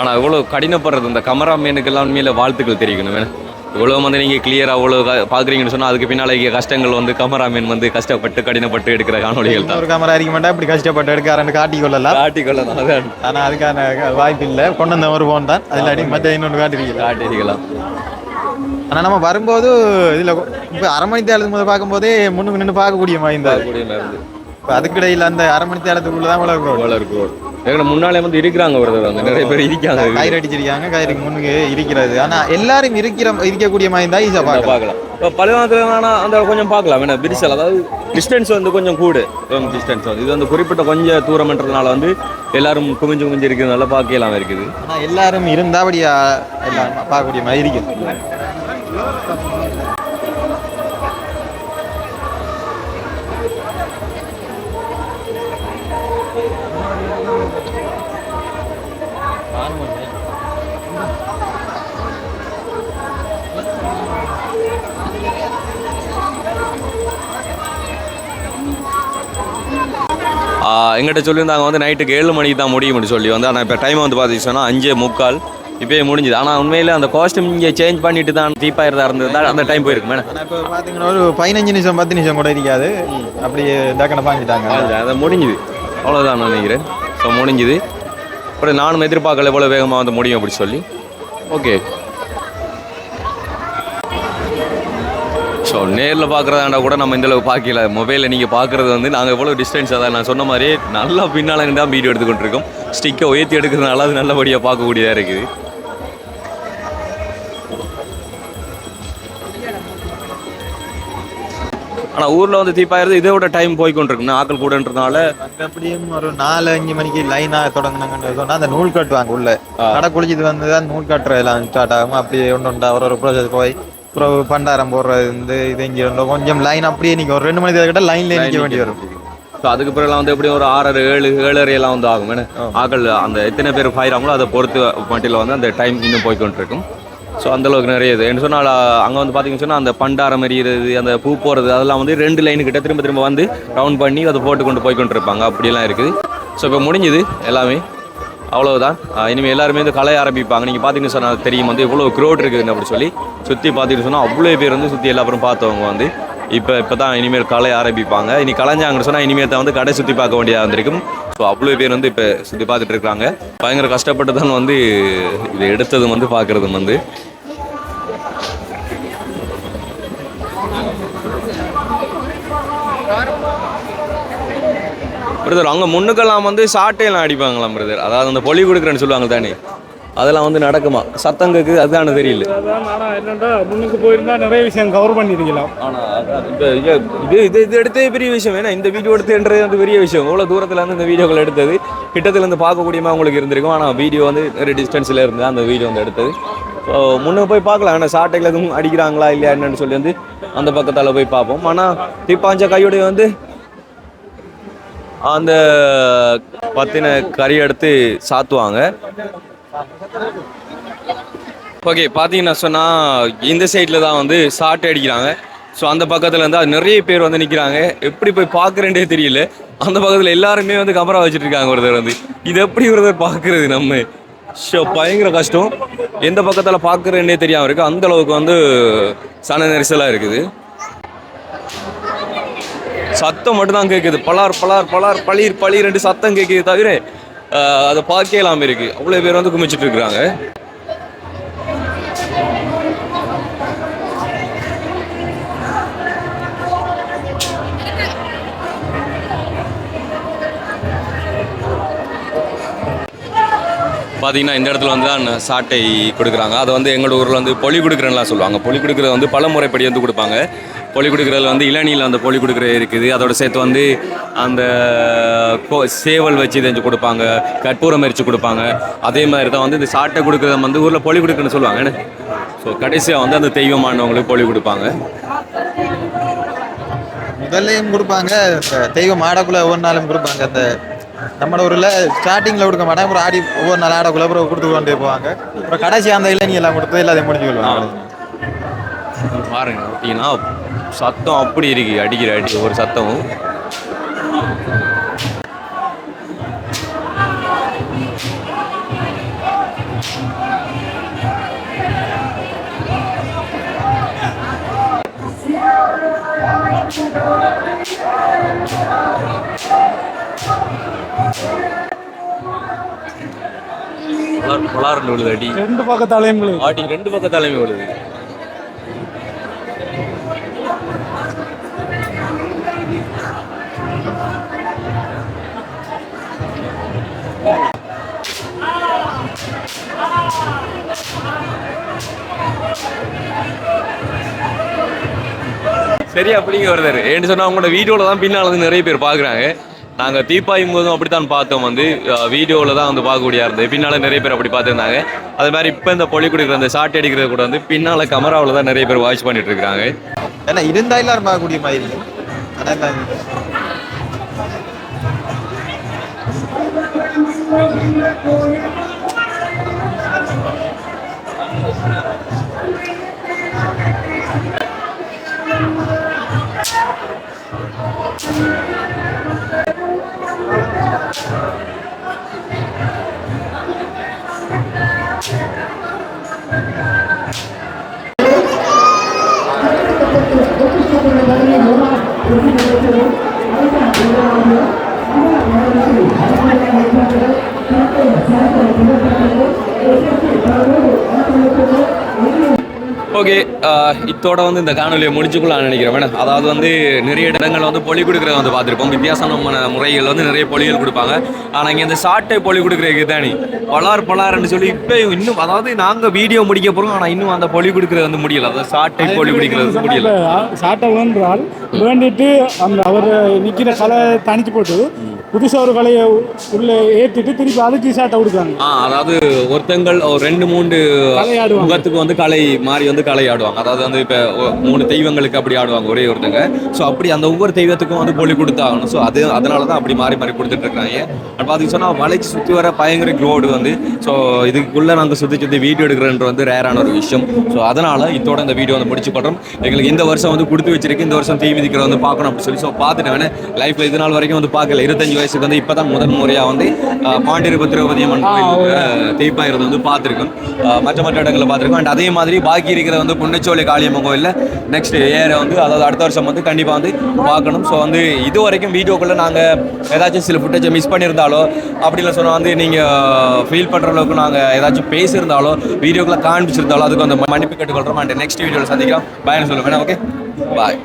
ஆனால் இவ்வளோ கடினப்படுறது இந்த கமராமேனுக்கெல்லாம் உண்மையில வாழ்த்துக்கள் தெரிவிக்கணும். இவ்வளோ வந்து நீங்கள் கிளியராக அவ்வளோ பார்க்குறீங்கன்னு சொன்னால் அதுக்கு பின்னால் இருக்க கஷ்டங்கள் வந்து கமராமேன் வந்து கஷ்டப்பட்டு கடினப்பட்டு எடுக்கிற காணொலிகள் தான். ஒரு கேமரா அடிக்க மாட்டா இப்படி கஷ்டப்பட்டு எடுக்காரன்னு காட்டி கொள்ளலாம். காட்டிக்கொள்ளலாம் அதான். ஆனா அதுக்கான வாய்ப்பு இல்லை. கொண்டு வந்த ஒரு போன் தான். அதில் அடி மற்ற இன்னொன்று காட்டிருக்கீங்க காட்டிக்கலாம் ஆனா நம்ம வரும்போது இதுல இப்போ அரை மணி தேலத்துக்கு முதல் பார்க்கும்போதே முன்னுக்கு நின்று பார்க்கக்கூடிய மாதிரி இருந்தாரு. கூடிய இருந்து இப்போ அதுக்கிடையில் அந்த அரை மணி தேலத்துக்குள்ள தான் போல இருக்கு எங்களை முன்னாலே வந்து இருக்கிறாங்க ஒருத்தர் வந்து. நிறைய பேர் இருக்காங்க கயிறு அடிச்சிருக்காங்க கயிறுக்கு முன்னுக்கு இருக்கிறது ஆனா எல்லாரும் இருக்கிற இருக்கக்கூடிய மாதிரி இருந்தா ஈஸியாக பார்க்கலாம். பார்க்கலாம். இப்போ பழுவாத்துல வேணா அந்த கொஞ்சம் பார்க்கலாம். வேணா விரிசல் அதாவது டிஸ்டன்ஸ் வந்து கொஞ்சம் கூடு. டிஸ்டன்ஸ் வந்து. இது வந்து குறிப்பிட்ட கொஞ்சம் தூரம்ன்றதுனால வந்து எல்லாரும் குமிஞ்சு குமிஞ்சு இருக்கிறதுனால பார்க்கலாம் இருக்குது. ஆனா எல்லாரும் இருந்தாபடியா எல்லாம் பார்க்கக்கூடிய மாதிரி இருக்குது. எங்கிட்ட சொல்லியிருந்தாங்க வந்து நைட்டுக்கு ஏழு மணிக்கு தான் முடியும்னு சொல்லி வந்து ஆனால் இப்போ டைம் வந்து பார்த்தீங்கன்னா அஞ்சே முக்கால். இப்போயே முடிஞ்சுது. ஆனால் உண்மையில் அந்த காஸ்ட்யூம் இங்கே சேஞ்ச் பண்ணிட்டு தான் தீப்பாயிரதா இருந்தது. அந்த டைம் போயிருக்கும் மேடம். இப்போ பார்த்தீங்கன்னா ஒரு பதினஞ்சு நிமிஷம் பத்து நிமிஷம் கூட இருக்காது. அப்படியே டக்குனு பாஞ்சிட்டாங்க அதை முடிஞ்சுது. அவ்வளோதான் நான் நினைக்கிறேன். ஸோ முடிஞ்சுது. அப்புறம் நானும் எதிர்பார்க்கல எவ்வளோ வேகமாக வந்து முடியும் அப்படி சொல்லி. ஓகே ஸோ நேரில் பார்க்குறதாண்டா கூட நம்ம இந்த அளவுக்கு பார்க்கல மொபைலில் நீங்கள் பார்க்குறது வந்து நாங்கள் எவ்வளோ டிஸ்டன்ஸ் அதான் நான் சொன்ன மாதிரி நல்லா பின்னால் தான் வீடியோ எடுத்துக்கிட்டு இருக்கோம் ஸ்டிக்கை உயர்த்தி எடுக்கிறதுனால அது நல்லபடியாக பார்க்கக்கூடியதாக இருக்குது. ஆனால் ஊரில் வந்து தீப்பாயிரது இதை விட டைம் போய்க்கொண்டிருக்கு ஆக்கள் கூடன்றதுனால. அங்க அப்படியும் ஒரு நாலு அஞ்சு மணிக்கு லைனா தொடங்கினாங்கன்னு சொன்னா அந்த நூல் கட்டுவாங்க உள்ள. கடை குளிச்சிட்டு வந்து தான் நூல் கட்டுற எல்லாம் ஸ்டார்ட் ஆகும். அப்படியே ஒன்று ஒன்றா ஒரு ஒரு ப்ரோசஸ் போய் அப்புறம் பண்டாரம் போடுறது இந்த இது இங்கே கொஞ்சம் லைன் அப்படியே நிற்கும் ஒரு ரெண்டு மணி நேரம் கிட்ட லைன்ல நிற்க வேண்டி வரும். ஸோ அதுக்கு பிறகுலாம் வந்து எப்படியும் ஒரு ஆறரை ஏழு ஏழரை எல்லாம் வந்து ஆகும். ஆக்கள் அந்த எத்தனை பேர் பாயிறாங்களோ அதை பொறுத்து மட்டில் வந்து அந்த டைம் இன்னும் போய்க்கொண்டு இருக்கும் ஸோ அந்தளவுக்கு நிறைய இது. என்ன சொன்னால் அங்கே வந்து பார்த்தீங்கன்னு சொன்னால் அந்த பண்டாரம் எறிகிறது அந்த பூ போகிறது அதெல்லாம் வந்து ரெண்டு லைனு கிட்ட திரும்ப திரும்ப வந்து ரவுண்ட் பண்ணி அதை போட்டு கொண்டு போய்க்கொண்டு இருப்பாங்க அப்படிலாம் இருக்குது. ஸோ இப்போ முடிஞ்சுது எல்லாமே. அவ்வளோதான் இனிமேல் எல்லாருமே வந்து கலைய ஆரம்பிப்பாங்க. நீங்கள் பார்த்தீங்கன்னு சொன்னால் தெரியும் வந்து இவ்வளோ க்ரோட் இருக்குதுன்னு அப்படி சொல்லி. சுற்றி பார்த்துட்டு சொன்னால் அவ்வளோ பேர் வந்து சுற்றி எல்லாரும் பார்த்தவங்க வந்து இப்போ இப்போ தான் இனிமேல் கலைய ஆரம்பிப்பாங்க. இனி கலைஞ்சாங்கன்னு சொன்னால் இனிமேல் தான் வந்து கடை சுற்றி பார்க்க வேண்டியதாக வந்திருக்கும் ஸோ அவ்வளோ பேர் வந்து இப்போ சுற்றி பார்த்துட்டு இருக்காங்க. பயங்கர கஷ்டப்பட்டு தான் வந்து இதை எடுத்ததும் வந்து பார்க்குறது வந்து. பிரதர் அங்கே முன்னுக்கெல்லாம் வந்து சாட்டையெல்லாம் அடிப்பாங்களாம் பிரதர் அதாவது அந்த பொலி கொடுக்குறேன்னு சொல்லுவாங்க தானே? அதெல்லாம் வந்து நடக்குமா? சத்தம் கேட்குது அதுதானே தெரியல. முன்னுக்கு போயிருந்தா நிறைய விஷயம் கவர் பண்ணிருக்கலாம். இது இது இது எடுத்தே பெரிய விஷயம். ஏன்னா இந்த வீடியோ எடுத்துன்றது வந்து பெரிய விஷயம். இவ்வளோ தூரத்தில் இருந்து இந்த வீடியோக்கள் எடுத்தது கிட்டத்துல இருந்து பார்க்கக்கூடியமா உங்களுக்கு இருந்திருக்கும். ஆனால் வீடியோ வந்து நிறைய டிஸ்டன்ஸில் இருந்து அந்த வீடியோ வந்து எடுத்தது. ஸோ முன்னே போய் பார்க்கலாம். ஆனால் சாட்டையில் எதுவும் அடிக்கிறாங்களா இல்லையா என்னன்னு சொல்லி வந்து அந்த பக்கத்தால் போய் பார்ப்போம். ஆனால் தீப்பாஞ்ச கையோடைய வந்து அந்த பத்தின கறி எடுத்து சாத்துவாங்க. ஓகே பார்த்தீங்கன்னா சொன்னால் இந்த சைடில் தான் வந்து சாட்டை அடிக்கிறாங்க. ஸோ அந்த பக்கத்தில் வந்து அது நிறைய பேர் வந்து நிற்கிறாங்க எப்படி போய் பார்க்குறேன்டே தெரியல. அந்த பக்கத்தில் எல்லாருமே வந்து கமரா வச்சுட்டு இருக்காங்க ஒருத்தர் வந்து. இது எப்படி ஒருத்தர் பார்க்குறது நம்ம? ஷோ பயங்கர கஷ்டம். எந்த பக்கத்தில் பார்க்குறேன்னே தெரியாமல் இருக்குது அந்த அளவுக்கு வந்து சன நெரிசலாக இருக்குது. சத்தம் மட்டும்தான் கேட்குது பலார் பலார் பலார் பளிர் பளிர் ரெண்டு சத்தம் கேட்குது தவிர அதை பார்க்கலாம் இருக்கு. அவ்வளோ பேர் வந்து குமிச்சிட்டு இருக்கிறாங்க. பார்த்தீங்கன்னா இந்த இடத்துல வந்து தான் சாட்டை கொடுக்குறாங்க. அதை வந்து எங்களோட ஊரில் வந்து பொலி கொடுக்குறேன்லாம் சொல்லுவாங்க. பொலி கொடுக்குறது வந்து பல முறைப்படி வந்து கொடுப்பாங்க. பொலி கொடுக்குறதுல வந்து இளநியில் அந்த பொலி கொடுக்குறது இருக்குது. அதோட சேர்த்து வந்து அந்த கோ- சேவல் வச்சு தெரிஞ்சு கொடுப்பாங்க. கற்பூரம் எரிச்சு கொடுப்பாங்க. அதே மாதிரி தான் வந்து இந்த சாட்டை கொடுக்குறத வந்து ஊரில் பொலி கொடுக்குறேன்னு சொல்லுவாங்க. ஸோ கடைசியாக வந்து அந்த தெய்வமானவங்களுக்கு பொலி கொடுப்பாங்க. முதல்லையும் கொடுப்பாங்க தெய்வம் ஆடக்குள்ள ஒவ்வொரு நாளும் கொடுப்பாங்க அந்த நம்ம ஊரில் ஸ்டார்டிங்கில் கொடுக்க மாட்டாங்க. அப்புறம் ஆடி ஒவ்வொரு நாள் ஆடக்குள்ள அப்புறம் கொடுத்து கொண்டே போவாங்க. அப்புறம் கடைசி அந்த இளநீ எல்லாம் கொடுத்து எல்லாத்தையும் முடிஞ்சு கொள்வாங்க. பாருங்க அப்படின்னா சத்தம் அப்படி இருக்கு அடிக்கிற அடி ஒரு சத்தம் பலாறு விழுது அடி. ரெண்டு பக்கத்தாலையும் உங்களுக்கு ஆட்டி ரெண்டு பக்கத்தாலையுமே விழுது. சரி அப்படிங்க வருதாரு. ஏன்னு சொன்னா அவங்களோட வீடியோவில் தான் பின்னால் வந்து நிறைய பேர் பார்க்குறாங்க நாங்கள் தீப்பாயும் போதும் அப்படித்தான் பார்த்தோம் வந்து. வீடியோவில் தான் வந்து பார்க்கக்கூடியா இருந்தது. பின்னால் நிறைய பேர் அப்படி பார்த்துருந்தாங்க. அது மாதிரி இப்போ இந்த பொலி குடிக்கிற அந்த ஷார்ட் அடிக்கிறது கூட வந்து பின்னால் கமராவில் தான் நிறைய பேர் வாட்ச் பண்ணிட்டு இருக்காங்க. ஏன்னா இருந்தா எல்லாரும் பார்க்கக்கூடிய மாதிரி இருக்கும் ஆனால் Thank you. இத்தோட வந்து இந்த காணொலியை முடிச்சுக்கலாம்னு நினைக்கிறேன். வேணா அதாவது வந்து நிறைய இடங்கள் வந்து பொலி கொடுக்குறத வந்து பார்த்துருப்போம். வித்தியாசமான முறைகள் வந்து நிறைய பொலிகள் கொடுப்பாங்க. ஆனால் இங்கே இந்த சாட்டை பொலி கொடுக்குறதுக்கு தானே பலார் பலார்னு சொல்லி இப்போ இன்னும் அதாவது நாங்கள் வீடியோ முடிக்க போகிறோம் ஆனால் இன்னும் அந்த பொலி கொடுக்குறது வந்து முடியல. அதாவது சாட்டை பொலி குடிக்கிறது முடியல. சாட்டை வேண்டால் வேண்டிட்டு அந்த அவர் நிற்கிற கலை தனிச்சு போட்டு புதுசாக ஒரு கலையை உள்ளே ஏற்றிட்டு திருப்பி அதுக்கு சாட்டை கொடுக்குறாங்க. ஆ அதாவது ஒருத்தங்கள் ஒரு ரெண்டு ஆடுவாங்க. முகத்துக்கு வந்து கலை மாறி வந்து கலை ஆடுவாங்க. அதாவது வந்து இப்போ மூணு தெய்வங்களுக்கு அப்படி ஆடுவாங்க ஒரே ஒருத்தங்க. ஸோ அப்படி அந்த ஒவ்வொரு தெய்வத்துக்கும் வந்து பொலி கொடுத்தாகணும். ஸோ அது அதனால தான் அப்படி மாறி மாறி கொடுத்துட்டு இருக்காங்க அப்போ பார்த்தீங்கன்னா சொன்னால் மலைக்கு சுற்றி வர பயங்கர க்ரோடு வந்து ஸோ இதுக்குள்ளே நாங்கள் சுற்றி சுற்றி வீடியோ எடுக்கிறன்ற வந்து ரேரான ஒரு விஷயம். ஸோ அதனால் இதோட இந்த வீடியோ வந்து முடிச்சு கொள்றோம் எங்களுக்கு இந்த வருஷம் வந்து கொடுத்து வச்சிருக்கு. இந்த வருஷம் தீ மிதிக்கிற வந்து பார்க்கணும் அப்படின்னு சொல்லி ஸோ பார்த்துட்டு வேணேன் லைஃப்பில் இது நாள் வரைக்கும் வந்து பார்க்கல. இருபத்தஞ்சு வயசுக்கு வந்து இப்போ தான் முதல் முறையாக வந்து பாண்டியர் திரௌபதி அம்மன் கோயில் தீப்பாயிரது வந்து பார்த்துருக்கோம். மற்ற மற்ற இடங்களில் பார்த்துருக்கோம். அண்ட் அதே மாதிரி பாக்கி இருக்கிற வந்து புன்னச்சோலை காளியம்மன் கோயிலில் நெக்ஸ்ட் ஏற வந்து அதாவது அடுத்த வருஷம் வந்து கண்டிப்பாக வந்து பார்க்கணும். ஸோ வந்து இது வரைக்கும் வீடியோக்குள்ளே நாங்கள் ஏதாச்சும் சில ஃபுட்டேஜை மிஸ் பண்ணியிருந்தாலோ அப்படி இல்லை சொன்னால் வந்து நீங்கள் ஃபீல் பண்ணுற அளவுக்கு நாங்கள் ஏதாச்சும் பேசியிருந்தாலோ வீடியோக்குள்ளே காண்பிச்சிருந்தாலோ அதுக்கு வந்து மன்னிப்பு கேட்டுக்கொள்கிறோம் அண்ட் நெக்ஸ்ட் வீடியோவில் சந்திக்கலாம் பாய்னு சொல்லுவேன் ஓகே பாய்